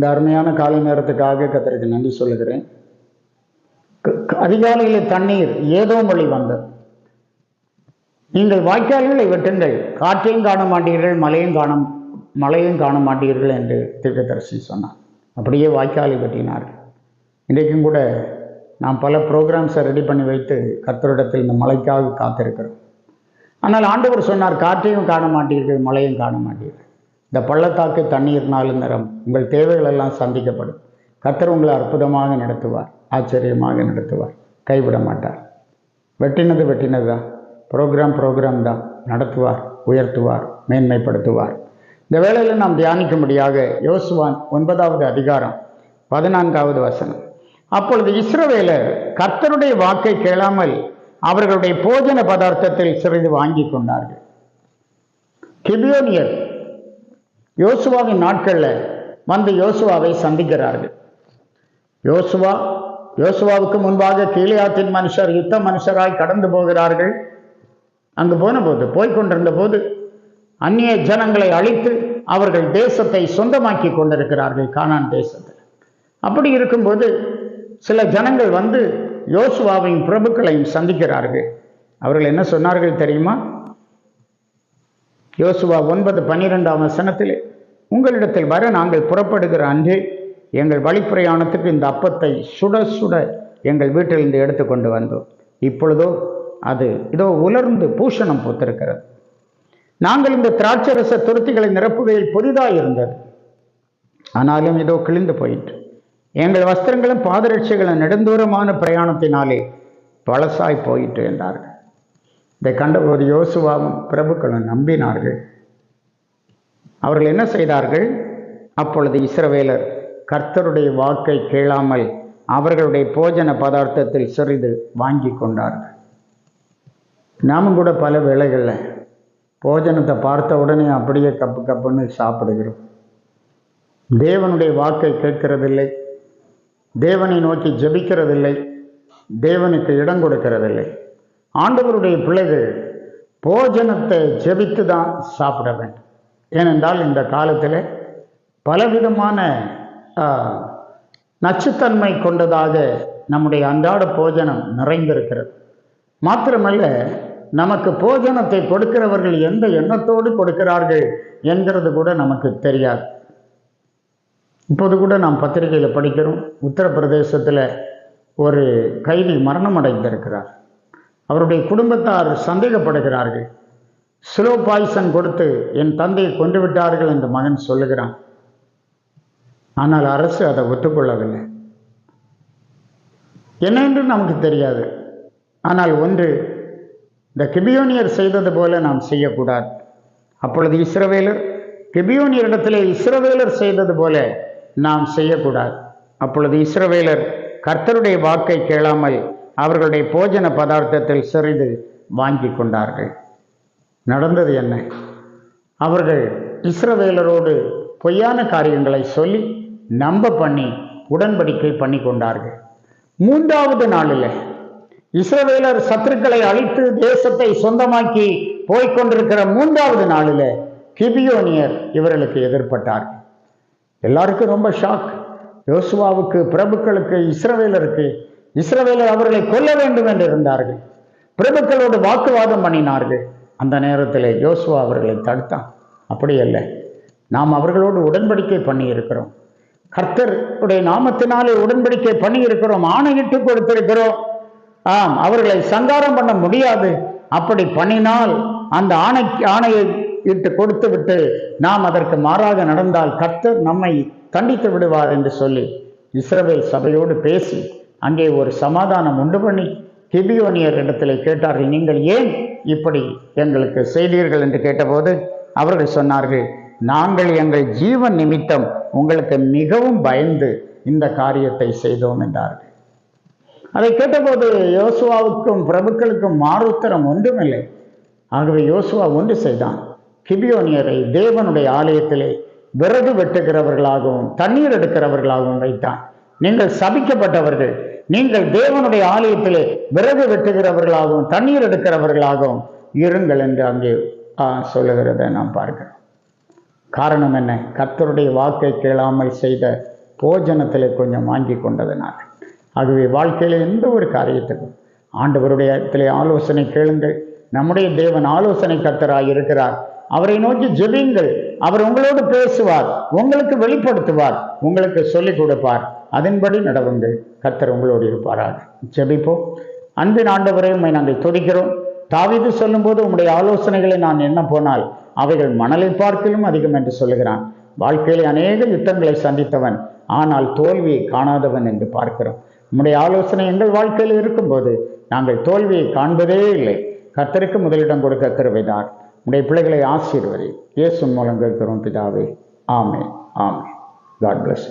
இந்த அருமையான காலை நேரத்துக்காக கத்திரிக்கு நன்றி சொல்லுகிறேன். க- அதிகாலையில் தண்ணீர் ஏதோ மொழி வந்தது. நீங்கள் வாய்க்கால்களை வெட்டுங்கள் காற்றையும் காண மாட்டீர்கள் மலையும் காண மழையும் காண மாட்டீர்கள் என்று தீர்க்கதரிசி சொன்னார். அப்படியே வாய்க்காலை வெட்டினார்கள் இன்றைக்கும் கூட நாம் பல ப்ரோக்ராம்ஸை ரெடி பண்ணி வைத்து கத்தரிடத்தில் இந்த மலைக்காக காத்திருக்கிறோம். ஆனால் ஆண்டவர் சொன்னார் காற்றையும் காண மாட்டீர்கள் மலையும் காண மாட்டீர்கள். இந்த பள்ளத்தாக்கு தண்ணீர் நாலு நிறம். உங்கள் தேவைகள் எல்லாம் சந்திக்கப்படும். கர்த்தர் உங்களை அற்புதமாக நடத்துவார் ஆச்சரியமாக நடத்துவார் கைவிட மாட்டார். வெட்டினது வெட்டினது தான் ப்ரோக்ராம் ப்ரோக்ராம் தான் நடத்துவார் உயர்த்துவார் மேன்மைப்படுத்துவார். இந்த வேளையில் நாம் தியானிக்கும்படியாக யோசுவான் ஒன்பதாவது அதிகாரம் பதினான்காவது வசனம். அப்பொழுது இஸ்ரவேலர் கர்த்தருடைய வாக்கை கேளாமல் அவர்களுடைய போஜன பதார்த்தத்தில் சிறிது வாங்கி கொண்டார்கள். கிபியோனியர் யோசுவாவின் நாட்களில் வந்து யோசுவாவை சந்திக்கிறார்கள். யோசுவா யோசுவாவுக்கு முன்பாக கீழியாத்தின் மனுஷர் யுத்த மனுஷராய் கடந்து போகிறார்கள். அங்கு போன போது போய்கொண்டிருந்த போது அந்நிய ஜனங்களை அழித்து அவர்கள் தேசத்தை சொந்தமாக்கி கொண்டிருக்கிறார்கள் கானான் தேசத்தை அப்படி இருக்கும்போது சில ஜனங்கள் வந்து யோசுவாவின் பிரபுக்களையும் சந்திக்கிறார்கள். அவர்கள் என்ன சொன்னார்கள் தெரியுமா? யோசுவா ஒன்பது பன்னிரெண்டாம் வசனத்திலே உங்களிடத்தில் வர நாங்கள் புறப்படுகிற அன்றே எங்கள் வழிப்பிரயாணத்துக்கு இந்த அப்பத்தை சுட சுட எங்கள் வீட்டிலிருந்து எடுத்துக்கொண்டு வந்தோம். இப்பொழுதோ அது இதோ உலர்ந்து பூஷணம் பூத்திருக்கிறது. நாங்கள் இந்த திராட்சரச துருத்திகளை நிரப்புகையில் புதிதாக இருந்தது. ஆனாலும் இதோ கிழிந்து போயிற்று. எங்கள் வஸ்திரங்களும் பாதரட்சைகளும் நெடுந்தூரமான பிரயாணத்தினாலே பழசாய் போயிற்று என்றார்கள். இதை கண்டபோது யோசுவாவும் பிரபுக்களும் நம்பினார்கள். அவர்கள் என்ன செய்தார்கள்? அப்பொழுது இஸ்ரவேலர் கர்த்தருடைய வாக்கை கேளாமல் அவர்களுடைய போஜன பதார்த்தத்தில் சிறிது வாங்கி கொண்டார்கள். நாமும் கூட பல வேளைகளில் போஜனத்தை பார்த்த உடனே அப்படியே கப்பு கப்புன்னு சாப்பிடுகிறோம். தேவனுடைய வாக்கை கேட்கிறதில்லை. தேவனை நோக்கி ஜெபிக்கிறதில்லை. தேவனுக்கு இடம் கொடுக்கிறதில்லை. ஆண்டவருடைய பிள்ளைகள் போஜனத்தை ஜெபித்து தான் சாப்பிட வேண்டும். ஏனென்றால் இந்த காலத்தில் பலவிதமான நச்சுத்தன்மை கொண்டதாக நம்முடைய அன்றாட போஜனம் நிறைந்திருக்கிறது. மாத்திரமல்ல நமக்கு போஜனத்தை கொடுக்கிறவர்கள் எந்த எண்ணத்தோடு கொடுக்கிறார்கள் என்கிறது கூட நமக்கு தெரியாது. இப்போது கூட நாம் பத்திரிகையில் படிக்கிறோம். உத்தரப்பிரதேசத்தில் ஒரு கைதி மரணம் அடைந்திருக்கிறார் அவருடைய குடும்பத்தார் சந்தேகப்படுகிறார்கள். ஸ்லோ பாய்சன் கொடுத்து என் தந்தையை கொண்டு விட்டார்கள் என்று மகன் சொல்லுகிறான். ஆனால் அரசு அதை ஒத்துக்கொள்ளவில்லை. என்னென்று நமக்கு தெரியாது. ஆனால் ஒன்று இந்த கிபியோனியர் செய்தது போல நாம் செய்யக்கூடாது. அப்பொழுது இஸ்ரவேலர் கிபியோனியரிடத்திலே இஸ்ரவேலர் செய்தது போல நாம் செய்யக்கூடாது. அப்பொழுது இஸ்ரவேலர் கர்த்தருடைய வாக்கை கேளாமல் அவர்களுடைய போஜன பதார்த்தத்தில் சிறிது வாங்கி கொண்டார்கள். நடந்தது என்ன? அவர்கள் இஸ்ரவேலரோடு பொய்யான காரியங்களை சொல்லி நம்ப பண்ணி உடன்படிக்கை பண்ணி கொண்டார்கள். மூன்றாவது நாளில் இஸ்ரவேலர் சத்துருக்களை அழித்து தேசத்தை சொந்தமாக்கி போய்கொண்டிருக்கிற மூன்றாவது நாளில் கிபியோனியர் இவர்களுக்கு எதிர்பட்டார். எல்லாருக்கும் ரொம்ப ஷாக் யோசுவாவுக்கு பிரபுக்களுக்கு இஸ்ரவேலருக்கு இஸ்ரவேலர் அவர்களை கொல்ல வேண்டும் என்று இருந்தார்கள். பிரபுக்களோடு வாக்குவாதம் பண்ணினார்கள். அந்த நேரத்தில் யோசுவா அவர்களை தடுத்தான். அப்படி அல்ல நாம் அவர்களோடு உடன்படிக்கை பண்ணியிருக்கிறோம். கர்த்தருடைய கர்த்தர் உடைய நாமத்தினாலே உடன்படிக்கை பண்ணியிருக்கிறோம் ஆணையிட்டு கொடுத்திருக்கிறோம். ஆம் அவர்களை சங்காரம் பண்ண முடியாது. அப்படி பண்ணினால் அந்த ஆணை ஆணையை இட்டு கொடுத்து விட்டு நாம் அதற்கு மாறாக நடந்தால் கர்த்தர் நம்மை தண்டித்து விடுவார் என்று சொல்லி இஸ்ரவேல் சபையோடு பேசி அங்கே ஒரு சமாதானம் உண்டு பண்ணி கிபியோனியர் இடத்துல கேட்டார்கள் நீங்கள் ஏன் இப்படி எங்களுக்கு செய்தீர்கள்? என்று கேட்டபோது அவர்கள் சொன்னார்கள் நாங்கள் எங்கள் ஜீவன் நிமித்தம் உங்களுக்கு மிகவும் பயந்து இந்த காரியத்தை செய்தோம் என்றார்கள். அதை கேட்டபோது யோசுவாவுக்கும் பிரபுக்களுக்கும் மாறுத்தரம் ஒன்றுமில்லை. ஆகவே யோசுவா ஒன்று செய்தான். கிபியோனியரை தேவனுடைய ஆலயத்திலே விறகு வெட்டுகிறவர்களாகவும் தண்ணீர் எடுக்கிறவர்களாகவும் வைத்தான். நீங்கள் சபிக்கப்பட்டவர்கள் நீங்கள் தேவனுடைய ஆலயத்திலே விறகு வெட்டுகிறவர்களாகவும் தண்ணீர் எடுக்கிறவர்களாகவும் இருங்கள் என்று அங்கே ஆ, நாம் பார்க்கிறோம். காரணம் என்ன? கர்த்தருடைய வாக்கை கேளாமல் செய்த போஜனத்தில் கொஞ்சம் வாங்கி கொண்டதனால். ஆகவே வாழ்க்கையில் எந்த ஒரு காரியத்துக்கும் ஆண்டவருடைய இடத்திலே ஆலோசனை கேளுங்கள். நம்முடைய தேவன் ஆலோசனை கத்தராய் இருக்கிறார். அவரை நோக்கி ஜெபிங்கள் அவர் உங்களோடு பேசுவார். உங்களுக்கு வெளிப்படுத்துவார். உங்களுக்கு சொல்லிக் கொடுப்பார். அதன்படி நடவுங்கள் கத்தர் உங்களோடு இருப்பாராக. ஜெபிப்போம். அன்பின் ஆண்டவரே உண்மை நாங்கள் துதிக்கிறோம். தாவிது சொல்லும்போது உங்களுடைய ஆலோசனைகளை நான் என்ன போனால் அவைகள் மணலை பார்க்கிலும் அதிகம் என்று சொல்லுகிறான். வாழ்க்கையில் அநேக யுத்தங்களை சந்தித்தவன் ஆனால் தோல்வியை காணாதவன் என்று பார்க்கிறோம். உம்முடைய ஆலோசனை எங்கள் வாழ்க்கையில் இருக்கும்போது நாங்கள் தோல்வியை காண்பதே இல்லை. கர்த்தருக்கு முதலிடம் கொடுக்க கருவைதான் உடைய பிள்ளைகளை ஆசீர்வதி. இயேசு மூலம் கேட்கிறோம் பிதாவே. ஆமே ஆமே காட் பிளஸ்